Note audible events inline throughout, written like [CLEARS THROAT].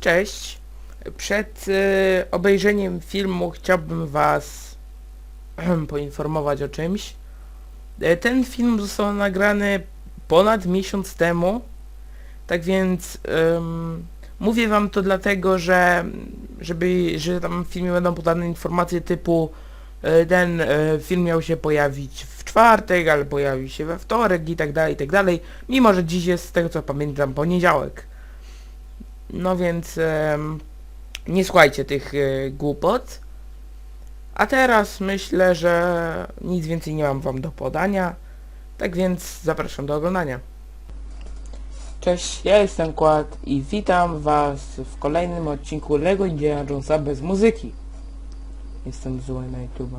Cześć. Przed y, obejrzeniem filmu chciałbym Was [CLEARS THROAT] poinformować o czymś. Y, Ten film został nagrany ponad miesiąc temu. Tak więc ym, mówię Wam to dlatego, że żeby, że tam w filmie będą podane informacje typu y, ten y, film miał się pojawić w czwartek, ale pojawił się we wtorek i tak dalej, i tak dalej. Mimo, że dziś jest z tego co pamiętam poniedziałek. No więc nie słuchajcie tych e, głupot. A teraz myślę, że nic więcej nie mam wam do podania. Tak więc zapraszam do oglądania. Cześć, ja jestem Kład i witam was w kolejnym odcinku Lego Indiana Jonesa bez muzyki. Jestem zły na YouTube.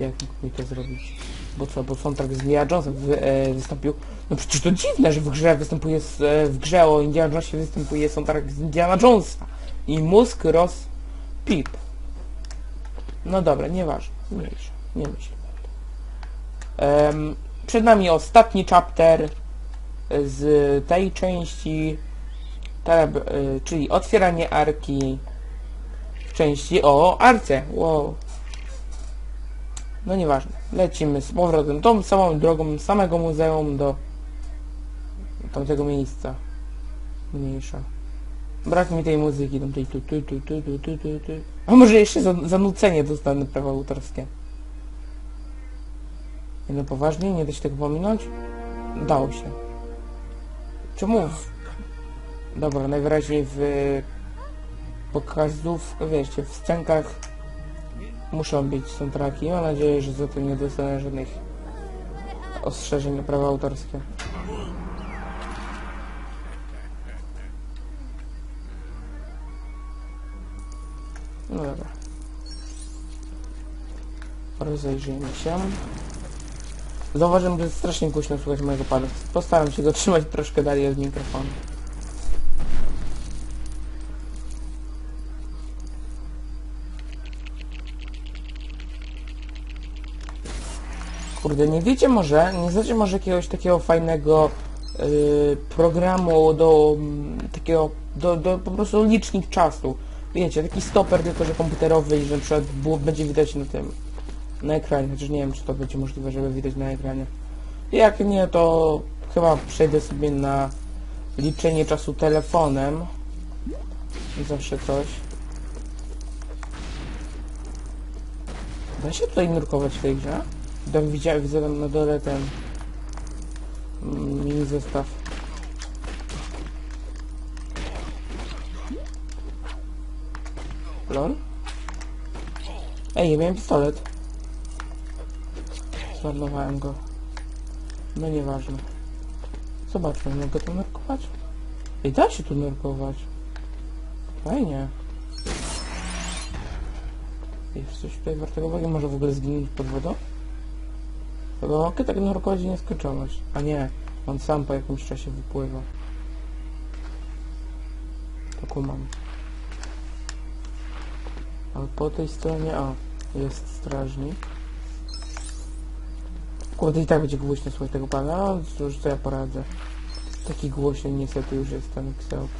Jak mi to zrobić? Bo co, bo soundtrack z Indiana Jonesem wy, e, wystąpił... No przecież to dziwne, że w grze występuje, s- e, w grze o Indiana Jonesie występuje soundtrack z Indiana Jonesa. I mózg roz... pip. No dobra, nieważne. Mniejsza. Nie myślę. Em, przed nami ostatni chapter z tej części, tab, y, czyli otwieranie arki w części o arce. Wow. No nieważne. Lecimy z powrotem tą samą drogą samego muzeum do tamtego miejsca. Mniejsza. Brak mi tej muzyki, tam tej tu tu tu tu tu tu tu tu. A może jeszcze za, zanucenie dostanę prawa autorskie. Nie no poważnie, nie da się tego pominąć? Dało się. Czemu? Dobra, najwyraźniej w pokazów, wiecie, w scenkach muszą być soundtracki. Mam nadzieję, że za to nie dostanę żadnych ostrzeżeń na prawa autorskie. No dobra. Rozejrzyjmy się. Zauważyłem, że strasznie głośno słychać mojego pada. Postaram się go trzymać troszkę dalej od mikrofonu. Kurde, nie wiecie może, nie znacie może jakiegoś takiego fajnego yy, programu do mm, takiego, do, do po prostu licznik czasu. Wiecie, taki stoper tylko, że komputerowy i że na przykład było, będzie widać na tym, na ekranie, chociaż nie wiem, czy to będzie możliwe, żeby widać na ekranie. Jak nie, to chyba przejdę sobie na liczenie czasu telefonem. Zawsze coś. Da się tutaj nurkować w tej grze? Tam widziałem, widzę tam na dole ten mm, mini zestaw. Lol? Ej, ja miałem pistolet. Zmarnowałem go. No nieważne. Zobaczmy, mogę tu nurkować? Ej, da się tu nurkować. Fajnie. Jest coś tutaj wartego uwagi? Może w ogóle zginąć pod wodą? Chyba mogę tak nurkować i nie skończoność. A nie, on sam po jakimś czasie wypływa. To kumam. Ale po tej stronie, o, jest strażnik. Kurde, i tak będzie głośno słuchać tego pana. No cóż, co ja poradzę. Taki głośny niestety już jest ten Xeox.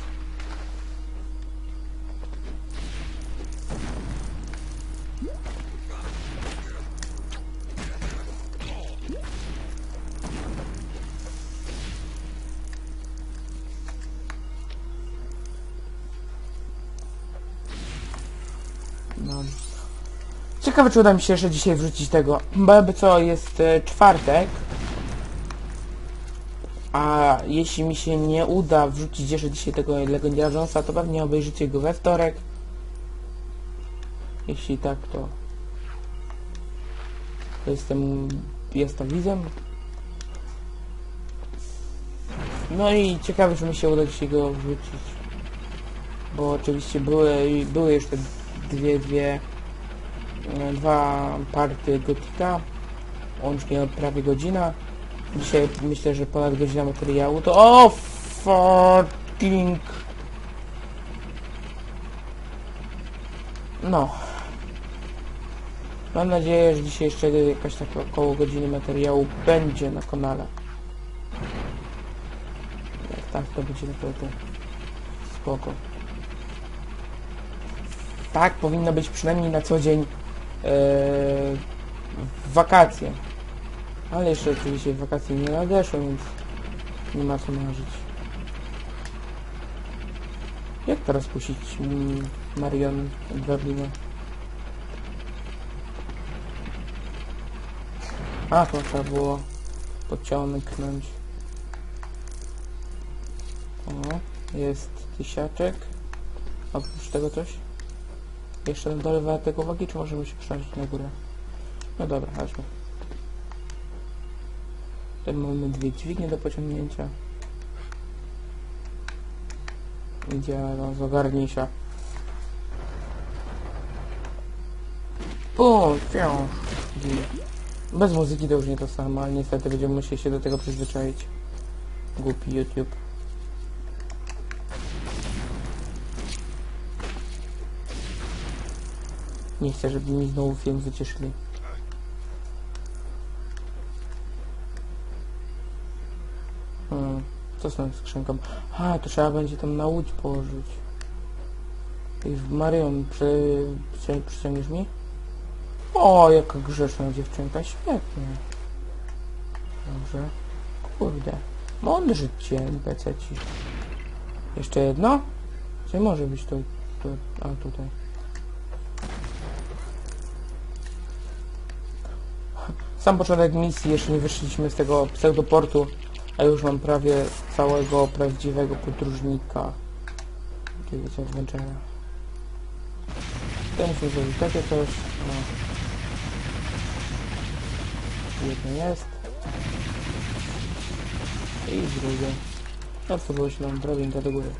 Ciekawe, czy uda mi się jeszcze dzisiaj wrzucić tego. [CLEARS THROAT] Bo jakby co, jest e, czwartek. A jeśli mi się nie uda wrzucić jeszcze dzisiaj tego Lego Indiana Jonesa, to pewnie obejrzycie go we wtorek. Jeśli tak, to... to jestem... jestem widzem. No i ciekawe, czy mi się uda dzisiaj go wrzucić. Bo oczywiście były, były jeszcze dwie, dwie dwa party Gotika, łącznie prawie godzina. Dzisiaj myślę, że ponad godzina materiału to... O fucking... No. Mam nadzieję, że dzisiaj jeszcze jakaś taka około godziny materiału będzie na kanale. Jak tak, to będzie naprawdę spoko. tak powinno być przynajmniej na co dzień e, w wakacje. Ale jeszcze oczywiście wakacje nie nadeszły, więc nie ma co marzyć. Jak teraz puścić mm, Marion w Berlinie? A, to trzeba było pociągnąć. O, jest tysiaczek. Oprócz tego coś? Jeszcze na dole wartek uwagi, czy możemy się przenosić na górę? No dobra, chodźmy. Tutaj mamy dwie dźwignie do pociągnięcia. Idzie no, ogarniejsza. Pum, wciąż. Bez muzyki to już nie to samo, ale niestety będziemy musieli się do tego przyzwyczaić. Głupi YouTube. Nie chcę, żeby mi znowu film wycieszyli. Hmm, co z tą skrzynką? A, to trzeba będzie tam na łódź położyć. I w Marion, przy, przy, przyciągniesz mi? O, jaka grzeczna dziewczynka, świetnie. Dobrze. Kurde. Mądrzy ci NPC ci. Jeszcze jedno? Czy może być to, to... A, tutaj. Sam początek misji, jeszcze nie wyszliśmy z tego pseudoportu, a już mam prawie całego prawdziwego podróżnika. Wiecie, Adventure'a. Tutaj musimy zrobić takie coś. No. Jedno jest. I drugie. No co było się nam drabinka do góry.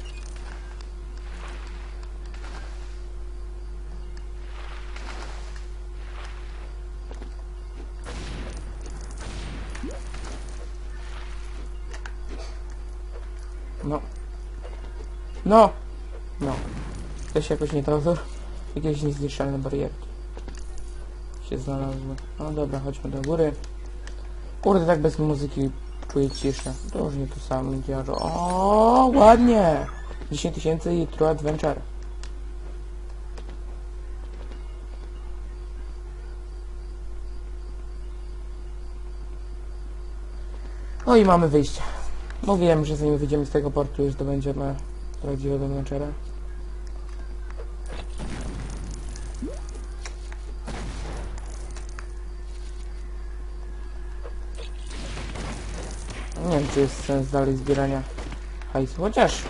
No! No. To się jakoś nie to Jakieś niezniszczalne barierki. Się znalazły. No dobra, chodźmy do góry. Kurde, tak bez muzyki czuję ciszę. To już nie to samo że... O, ładnie! 10 tysięcy i True Adventure. No i mamy wyjście. Mówiłem, że zanim wyjdziemy z tego portu już zdobędziemy prawdziwego adventure'a. Nie wiem, czy jest sens dalej zbierania hajsu, chociaż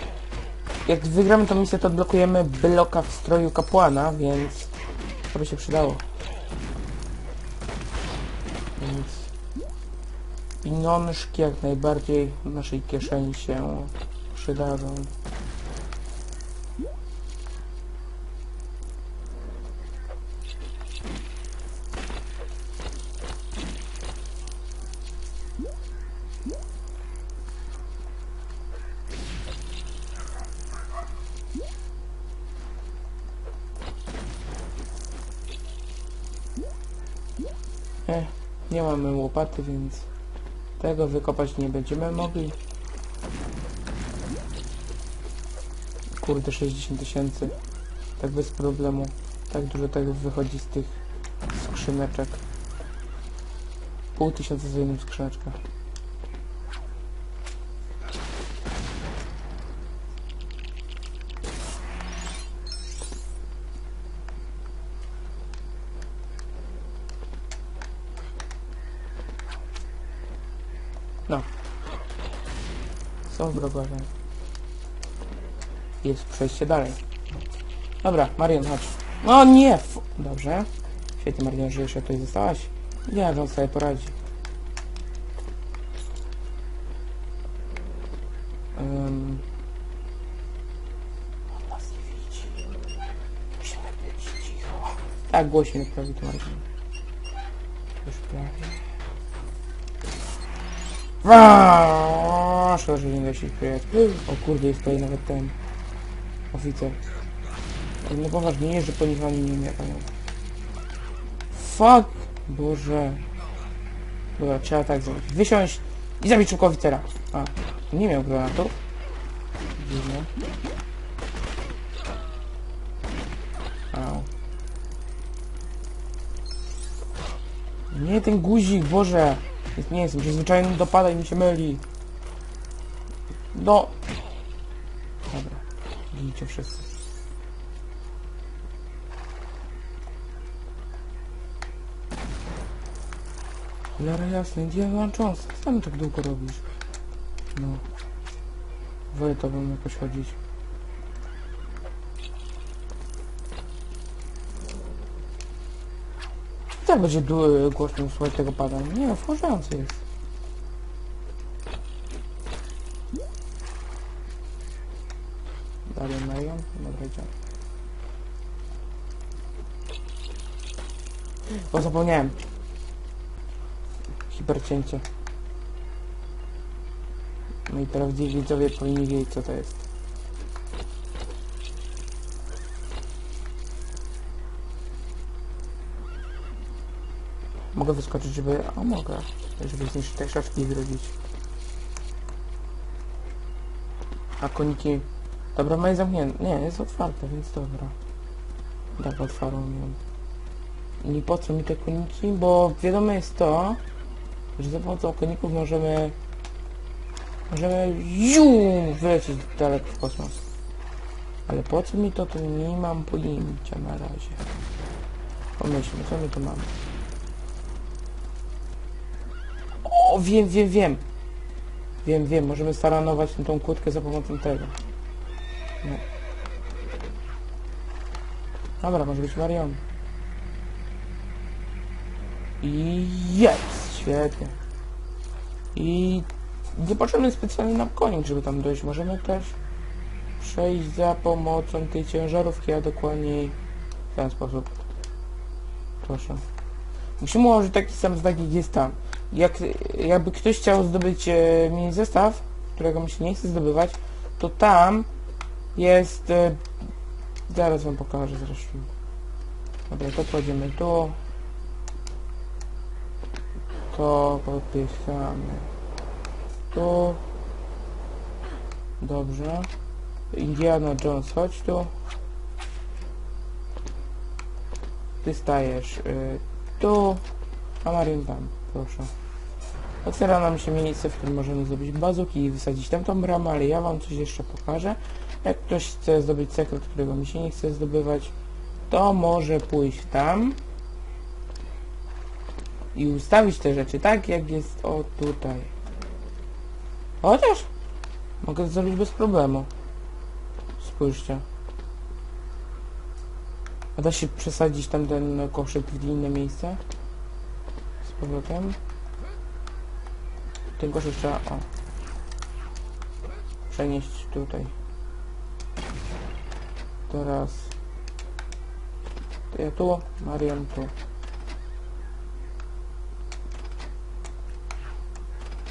jak wygramy tą misję, to odblokujemy bloka w stroju kapłana, więc to by się przydało. Więc pieniążki jak najbardziej w naszej kieszeni się przydadzą. Nie mamy łopaty, więc tego wykopać nie będziemy mogli. Kurde, 60 tysięcy. Tak bez problemu. Tak dużo tego wychodzi z tych skrzyneczek. Pół tysiąca za jedną skrzyneczkę. Są wrogowie. Jest przejście dalej. Dobra, Marion, chodź. No nie! F Dobrze. Świetnie, Marion, że jeszcze tutaj zostałaś. Nie, że on sobie poradzi. Um. On nas nie widzi. Musimy być cicho. Tak, głośniej prawie to Marion. Już prawie. Waaaaaa, Masz rozwinięcie się kryjać. O kurde, jest tutaj nawet ten oficer. No poważnie, że po nich ani nie miałem. Fuck! Boże. Dobra, trzeba tak zrobić. Wysiąść i zabić szukowicera. A, nie miał granatów. Dziwne. Au. Nie, ten guzik, Boże! Nie jestem przyzwyczajony do pada i mi się myli. No. Dobra. Widzicie wszyscy. Cholera jasna, gdzie? Co tam tak długo robisz? No. Wolę tobą jakoś chodzić. Tak będzie głośno słuchać tego pada. Nie, wkurzający jest. Dalej Marion? Dobra, idziemy. O, zapomniałem. Hipercięcie. No i prawdziwi widzowie powinni wiedzieć co to jest. Mogę wyskoczyć, żeby... A mogę. Żeby zniszczyć te krzaczki i zrobić. A koniki... Dobra, ma jest zamknięte. Nie, jest otwarte, więc dobra. Tak, otwarłem ją. I po co mi te koniki? Bo wiadomo jest to, że za pomocą koników możemy... Możemy juu, wylecieć daleko w kosmos. Ale po co mi to, to nie mam pojęcia na razie. Pomyślmy, co my tu mamy. O, wiem, wiem, wiem. Wiem, wiem, możemy staranować tą kłódkę za pomocą tego. No. Dobra, może być Marion. I jest! Świetnie. I nie potrzebny specjalnie nam konik, żeby tam dojść. Możemy też przejść za pomocą tej ciężarówki, a dokładniej w ten sposób. Proszę. Musimy ułożyć taki sam znak, jak jest tam. Jak, jakby ktoś chciał zdobyć e, mini zestaw, którego mi się nie chce zdobywać, to tam jest... E, zaraz wam pokażę zresztą. Dobra, to kładziemy tu. To podpychamy. Tu. Dobrze. Indiana Jones, chodź tu. Ty stajesz y, tu, a Marion tam, proszę. Otwiera nam się miejsce, w którym możemy zrobić bazuki i wysadzić tamtą bramę, ale ja wam coś jeszcze pokażę. Jak ktoś chce zdobyć sekret, którego mi się nie chce zdobywać, to może pójść tam i ustawić te rzeczy tak, jak jest o tutaj. Chociaż mogę to zrobić bez problemu. Spójrzcie. A da się przesadzić tam ten koszyk w inne miejsce? Z powrotem. Ten koszyk trzeba... O. Przenieść tutaj. Teraz... Ja tu, Marian tu.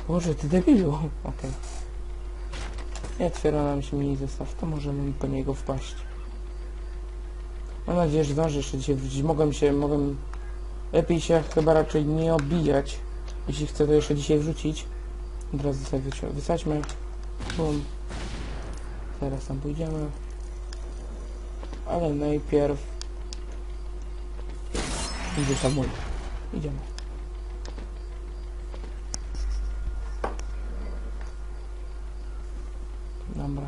Boże, ty debilu. Okej. I otwiera nam się mini zestaw, to możemy po niego wpaść. Mam nadzieję, że zdążę jeszcze dzisiaj wrócić. Mogłem się, mogłem... Lepiej się chyba raczej nie obijać. Jeśli chcę to jeszcze dzisiaj wrzucić. Teraz sobie wyci- wysadźmy. Bum. Zaraz tam pójdziemy. Ale najpierw... Idzie mój. Idziemy. Dobra.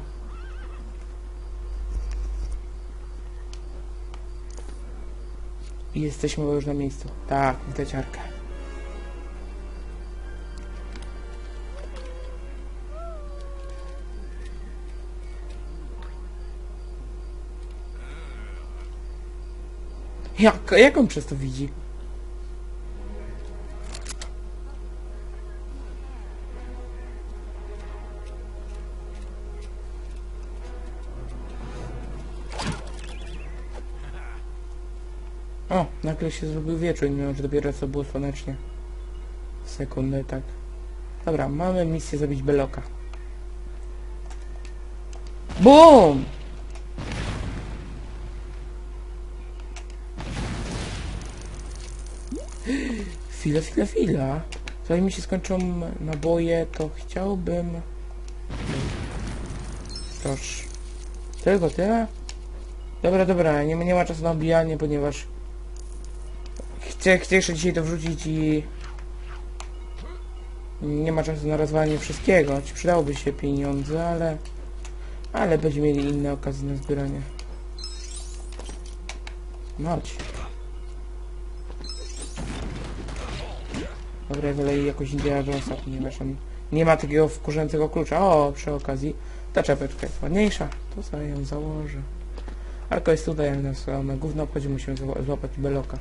Jesteśmy już na miejscu. Tak, widać arkę. Jak, jak on przez to widzi? Nagle się zrobił wieczór, mimo że dopiero co było słonecznie. Sekundę, tak. Dobra, mamy misję zabić Beloka. BUM! Chwila, chwila, chwila. Zanim mi się skończą naboje, to chciałbym... Proszę. Tylko tyle? Dobra, dobra, nie, nie ma czasu na obijanie, ponieważ chcę, chcę jeszcze dzisiaj to wrzucić i... Nie ma czasu na rozwalenie wszystkiego. Ci przydałoby się pieniądze, ale... Ale będziemy mieli inne okazje na zbieranie. Chodź. Dobra, wolę jakoś Indiana Jonesa, ponieważ on nie ma takiego wkurzającego klucza. O, przy okazji ta czapeczka jest ładniejsza. To sobie ją założę. Alko jest tutaj, nas na gówno obchodzi, musimy zła- złapać beloka.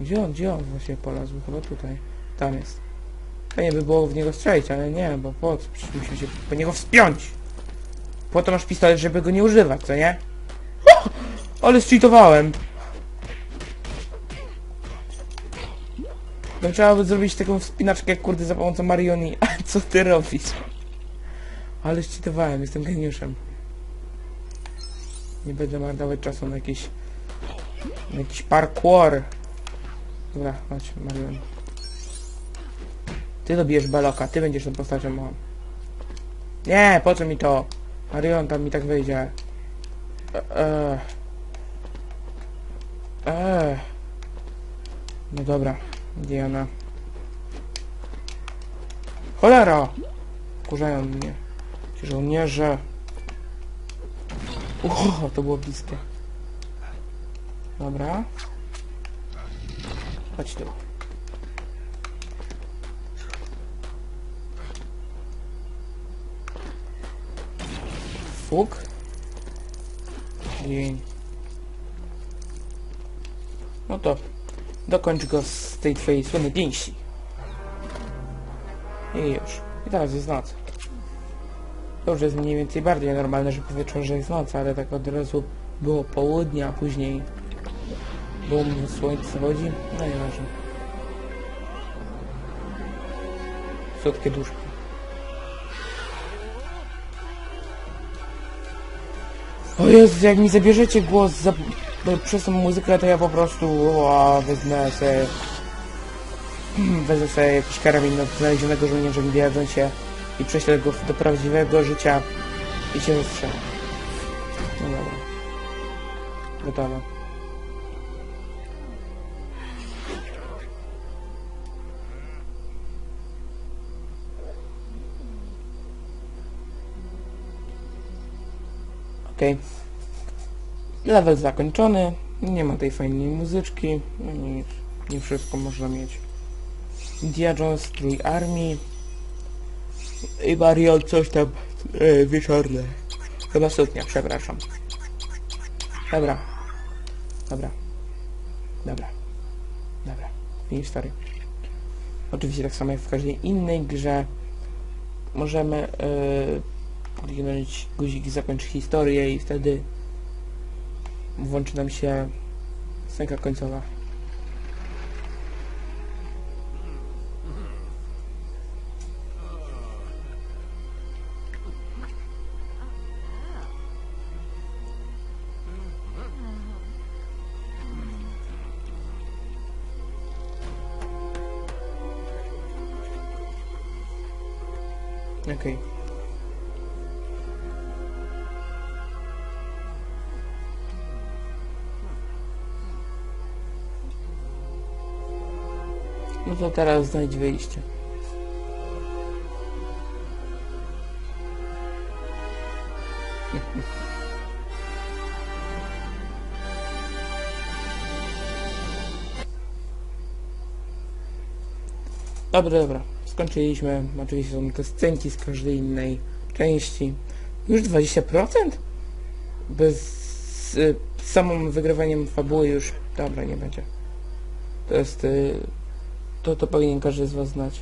Gdzie on, gdzie on właśnie polazł? Chyba tutaj. Tam jest. Fajnie by było w niego strzelić, ale nie, bo po co? Przecież musimy się po niego wspiąć. Po to masz pistolet, żeby go nie używać, co nie? O! Ale zcheatowałem. No trzeba by zrobić taką wspinaczkę kurde za pomocą Marioni. [LAUGHS] A co ty robisz? Ale zcheatowałem, jestem geniuszem. Nie będę marnować czasu na jakiś... Na jakiś parkour. Dobra, chodź, Marion. Ty dobijesz Beloka, ty będziesz tą postacią moją. Nie, po co mi to? Marion tam mi tak wyjdzie. Eee. Eee. No dobra, Diana. Cholera! Kurzają mnie. Ci żołnierze. Ucho, to było bliskie. Dobra. Chodź tu. I... No to dokończ go z tej twojej słynnej pięści. I już. I teraz jest noc. To już jest mniej więcej bardziej normalne, że powieczą, że jest noc, ale tak od razu było południe, a później było słońce zachodzi. No nieważne. Słodkie duszki. O Jezu, jak mi zabierzecie głos za, przez tą muzykę, to ja po prostu o, wezmę sobie... [CLEARS THROAT] Wezmę sobie jakiś karabin od znalezionego żołnierza Indiana się i prześlę go do prawdziwego życia i się. No dobra. Gotowe. Okej. Level zakończony. Nie ma tej fajnej muzyczki. No nic. Nie wszystko można mieć. Indiana Jones, Trój Armii. I Marion coś tam e, wieczorne. Chyba sutnia, przepraszam. Dobra. Dobra. Dobra. Dobra. Finish story. Oczywiście tak samo jak w każdej innej grze możemy yy, kliknąć guzik zakończ historię i wtedy włączy nam się scenka końcowa. Okej. No to teraz znajdź wyjście. [LAUGHS] Dobra, dobra. Skończyliśmy. Oczywiście są te scenki z każdej innej części. Już 20%? Bez... Z y, samym wygrywaniem fabuły już... Dobra, nie będzie. To jest... Y, to, to powinien każdy z was znać.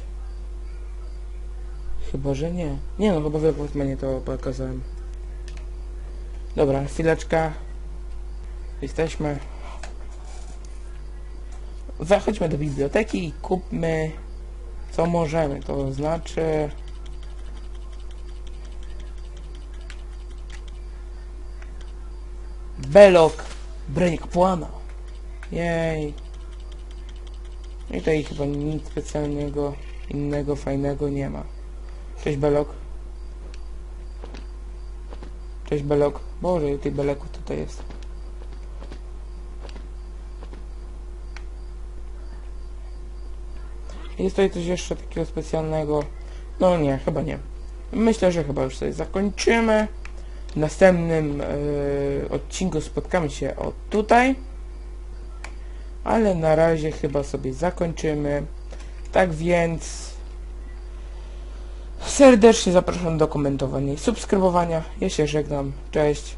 Chyba, że nie. Nie no, chyba w Batmanie to pokazałem. Dobra, chwileczka. Jesteśmy. Wechodźmy do biblioteki i kupmy co możemy, to znaczy... Belok Breakpłana. Jej. No i tutaj chyba nic specjalnego innego fajnego nie ma. Cześć Belok. Cześć Belok. Boże, ile tych Beleków tutaj jest. Jest tutaj coś jeszcze takiego specjalnego? No nie, chyba nie. Myślę, że chyba już sobie zakończymy. W następnym yy, odcinku spotkamy się o tutaj. Ale na razie chyba sobie zakończymy. Tak więc serdecznie zapraszam do komentowania i subskrybowania. Ja się żegnam. Cześć.